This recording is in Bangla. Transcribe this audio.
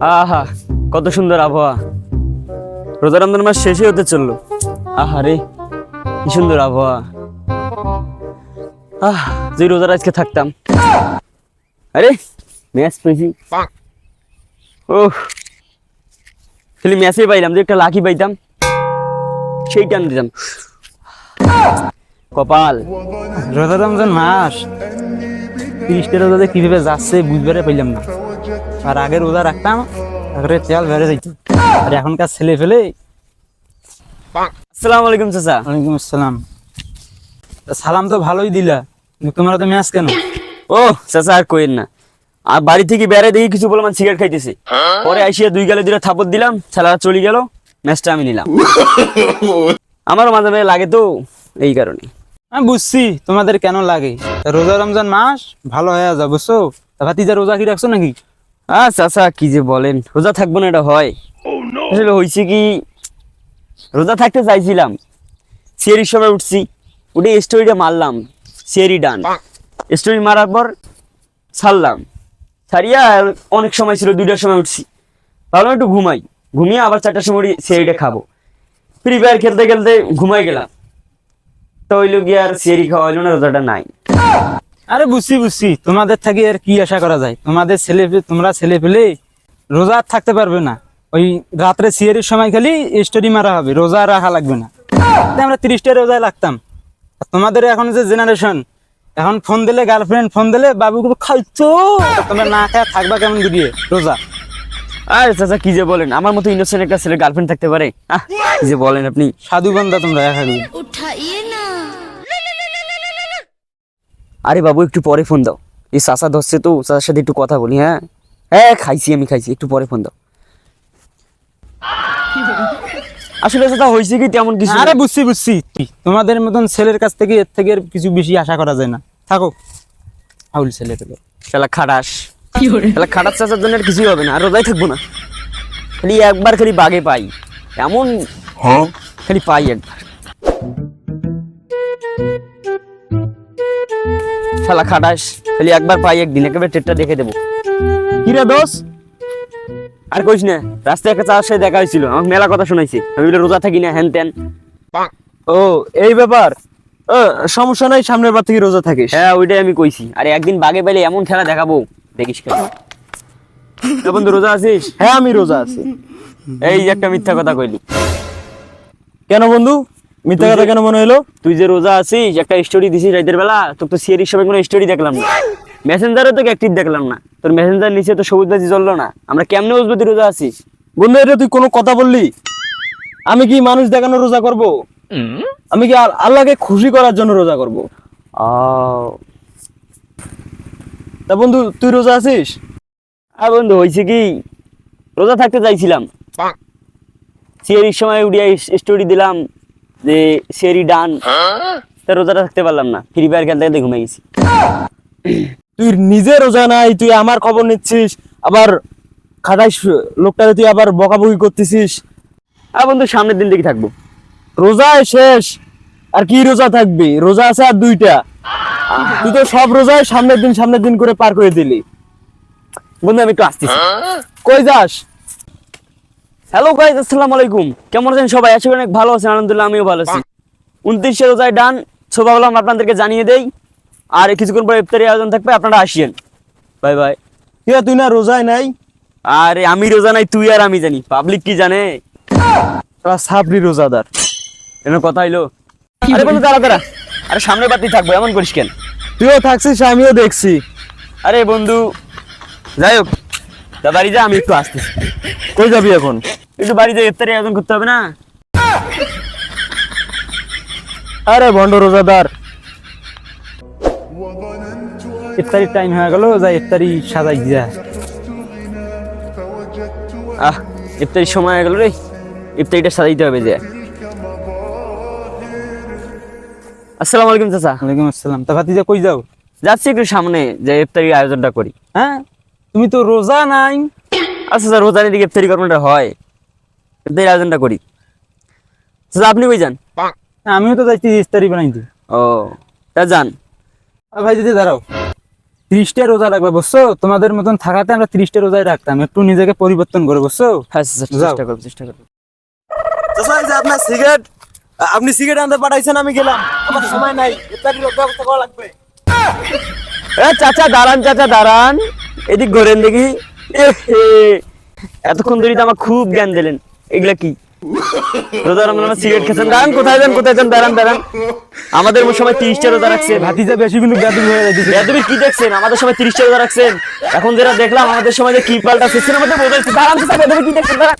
আহা, কত সুন্দর আবহাওয়া। রোজা রমজান মাস শেষই হতে চলল। আহা রে কি সুন্দর আবহাওয়া। আহ, যে রোজার আজকে থাকতাম। আরে, ম্যাচ পেয়েছি। ও খালি ম্যাচে পাইলাম, যে একটা লাকি পাইতাম সেই টান দিতাম কপাল। রোজা রমজান মাস। তিরিশটা রোজাতে কীভাবে যাচ্ছে বুঝবারে পাইলাম না। আর আগে রোজা রাখতাম আগে তেল বেড়ে যাইত। আর এখনকার ছেলে ফেলে আসসালামু আলাইকুম চাচা। ওয়ালাইকুম আসসালাম। সালাম তো ভালোই দিলা তোমরা তো ম্যাচ কেন? ও চাচা আর কইেন না। আর বাড়ি থেকে বেড়ে দেখি কিছু বললাম সিগারেট খাইতেছে। পরে আসিয়া দুই গালে দুটা থাপড় দিলাম ছেলেরা চলে গেল ম্যাচটা আমি নিলাম। আমারও মাঝে মাঝে লাগে তো এই কারণে। আমি বুঝছি তোমাদের কেন লাগে? রোজা রমজান মাস ভালো হয়ে যা বুঝছ? ভাতিজা রোজা কি রাখছো নাকি? আহ চাচা কি যে বলেন? রোজা থাকব না এটা হয়। আসলে হয়েছে কি রোজা থাকতে চাইছিলাম। সিয়ারির সময় উঠছি উঠে স্টোরিটা মারলাম সিয়ারি ডান। স্টোরি মারার পর ছাড়লাম। ছাড়িয়া অনেক সময় ছিল দুইটার সময় উঠছি। ভাবলাম একটু ঘুমাই। ঘুমিয়ে আবার চারটার সময় সিয়ারিটা খাব। ফ্রি ফায়ার খেলতে খেলতে ঘুমাই গেলাম। তো ওই লোক আর সিয়ারি খাওয়া হইল না রোজাটা নাই। আরে বুঝছি বুঝছি। তোমাদের থেকে আর কি আশা করা যায়? তোমাদের ছেলে তোমরা ছেলে পেলে রোজা থাকতে পারবে না। ওই রাত্রে সিয়ারির সময় খালি স্টোরি মারা হবে রোজা রাখা লাগবে না। আমরা তিরিশটা রোজায় লাগতাম। আর তোমাদের এখন যে জেনারেশন এখন ফোন দিলে গার্লফ্রেন্ড ফোন দিলে বাবু খাইছো? তোমরা না খায় থাকবা কেমন দিয়ে রোজা। আর চাচা কি যে বলেন? আমার মতো ইনোসেন্ট একটা ছেলে গার্লফ্রেন্ড থাকতে পারে? কি যে বলেন আপনি? সাধু বান্দা তোমরা এক আরে বাবু একটু পরে ফোন দাও। এই চাচা ধরছে তো চাচার সাথে একটু কথা বলি হ্যাঁ? হ্যাঁ খাইছি আমি খাইছি একটু পরে ফোন দাও। আসলে চাচা হয়েছে কি তেমন কিছু? আরে বুঝছি বুঝছি। তোমাদের মতন ছেলের কাছ থেকে এর থেকে কিছু বেশি আশা করা যায় না। থাকো। আউল ছেলে পেলে শালা খাটাস। শালা খাটাস চাচার জন্য আর কিছুই হবে না আর রোজাই থাকব না। খালি একবার খালি বাগে পাই। এমন খালি পাই একবার। শালা খাটাস। খালি একবার পাই একদিন একেবারে টেটটা দেখে দেবো। কিরে দোষ? আর কইস না রাস্তায় একটা চার সাথে দেখা হয়েছিল আমাকে মেলা কথা শোনাইছে। আমি বলে রোজা থাকি না হ্যান ত্যান ও এই ব্যাপার? সমস্যা নাই সামনের বার থেকে রোজা থাকিস। হ্যাঁ ওইটাই আমি কইছি। আরে একদিন বাগে পেলে এমন খেলা দেখাবো দেখিস কেন এ বন্ধু রোজা আছিস? হ্যাঁ আমি রোজা আছি। এই যে একটা মিথ্যা কথা কইলি। কেন বন্ধু? মিথ্যা কথা কেন মনে হলো তুই যে রোজা আছিস একটা স্টোরি দিছিস রাতের বেলা তোর তো সিয়ারির সময় কোনো স্টোরি দেখলাম না। মেসেঞ্জারও তোকে অ্যাক্টিভ দেখলাম না। তোর মেসেঞ্জার নিচে তো সবুজ বাজি জ্বললো না। আমরা কেমনে বুঝব তুই রোজা আছিস বন্ধু এটা তুই কোনো কথা বললি? আমি কি মানুষ দেখানো রোজা করব? আমি কি আল্লাহকে খুশি করার জন্য রোজা করব? তা বন্ধু তুই রোজা আছিস? আর বন্ধু হয়েছে কি? রোজা থাকতে চাইছিলাম। সিয়ারির সময় উড়িয়া স্টোরি দিলাম। যে সেরি ডান তা রোজাটা থাকতে পারলাম না। ফ্রি ফায়ার খেলতে খেলতে ঘুমাই গেছি। তুই নিজে রোজা নাই তুই আমার খবর নিচ্ছিস আবার খাটাই লোকটারে তুই আবার বকাবকি করতেছিস। আর বন্ধু সামনের দিন দেখি থাকব। রোজায় শেষ আর কি রোজা থাকবি? রোজা আছে আর দুইটা। তুই তো সব রোজায় সামনের দিন সামনের দিন করে পার করে দিলি। বন্ধু আমি একটু আসতেছি। কই যাস? হ্যালো গাইজ আসসালামু আলাইকুম। কেমন আছেন সবাই? আশা করি অনেক ভালো আছেন আলহামদুলিল্লাহ আমিও ভালো আছি। উনত্রিশে রোজায় ডান সো ভাবলাম আপনাদেরকে জানিয়ে দেই। আর কিছুক্ষণ পরে ইফতারি আয়োজন থাকবে আপনারা আসিয়েন। Bye bye. কিরা তুই না রোজায় নাই? আরে আমি রোজা নাই তুই আর আমি জানি। পাবলিক কি জানে? তোরা সাবরি রোজাদার। এর কথা হইল? আরে বন্ধু দাঁড়া দাঁড়া। আরে সামনে বাতি থাকব এমন করিস কেন? তুইও থাকছিস আমিও দেখছি। আরে বন্ধু যাই হোক বাড়ি যা আমি একটু আসতেছি। কই যাবি এখন? একটু বাড়িতে ইফতারি আয়োজন করতে হবে না? আরে ভন্ড রোজাদার। ইফতারির টাইম হয়ে গেল যা ইফতারি সাজাই যা আহ ইফতারির সময় হয়ে গেল রে। ইফতারিটা সাজাইতে হবে যে। আসসালামু আলাইকুম চাচা। ওয়ালাইকুম আসসালাম। তা ভাতিজা কই যাও? যাচ্ছি একটু সামনে যে ইফতারির আয়োজনটা করি। হ্যাঁ? তুমি তো রোজা নাই। আচ্ছা স্যার রোজানি দিকে ইফতারি কর্মটা হয়। ইফতারির আয়োজনটা করি। চাচা আপনি কই যান? আমিও তো যাইছি ইফতারি বানাইতে। ও তা যান। ভাই দিদি দাঁড়াও। ত্রিশটা রোজা রাখবে বুঝছ? তোমাদের মতন থাকাতে আমরা ত্রিশটা রোজায় রাখতাম। একটু নিজেকে পরিবর্তন করে বুঝছ? হ্যাঁ চেষ্টা করব চেষ্টা করব। এই আপনার সিগারেট আপনি সিগারেট আনতে পাঠাইছেন আমি গেলাম। আমার সময় নাই ইত্যাদি ব্যবস্থা করা লাগবে। চাচা দাঁড়ান চাচা দাঁড়ান। এদিক ঘোরেন দেখি। এতক্ষণ ধরে তো আমার খুব জ্ঞান দিলেন। এগুলা কি? রোজা রমজান সিগারেট খেয়েছেন? দাঁড়ান কোথায় যান কোথায় যান? দাঁড়ান দাঁড়ান। আমাদের সময় তিরিশটা রোজা রাখছেন। ভাতিজা বেশি কিন্তু গাদু হয়ে যাচ্ছে কি দেখছেন? আমাদের সময় তিরিশটা রোজা রাখছেন। এখন যেটা দেখলাম আমাদের সময় যে কি পাল্টা আমাদের মধ্যে বোঝাচ্ছে দাঁড়ান কি দেখছেন? দাঁড়ান।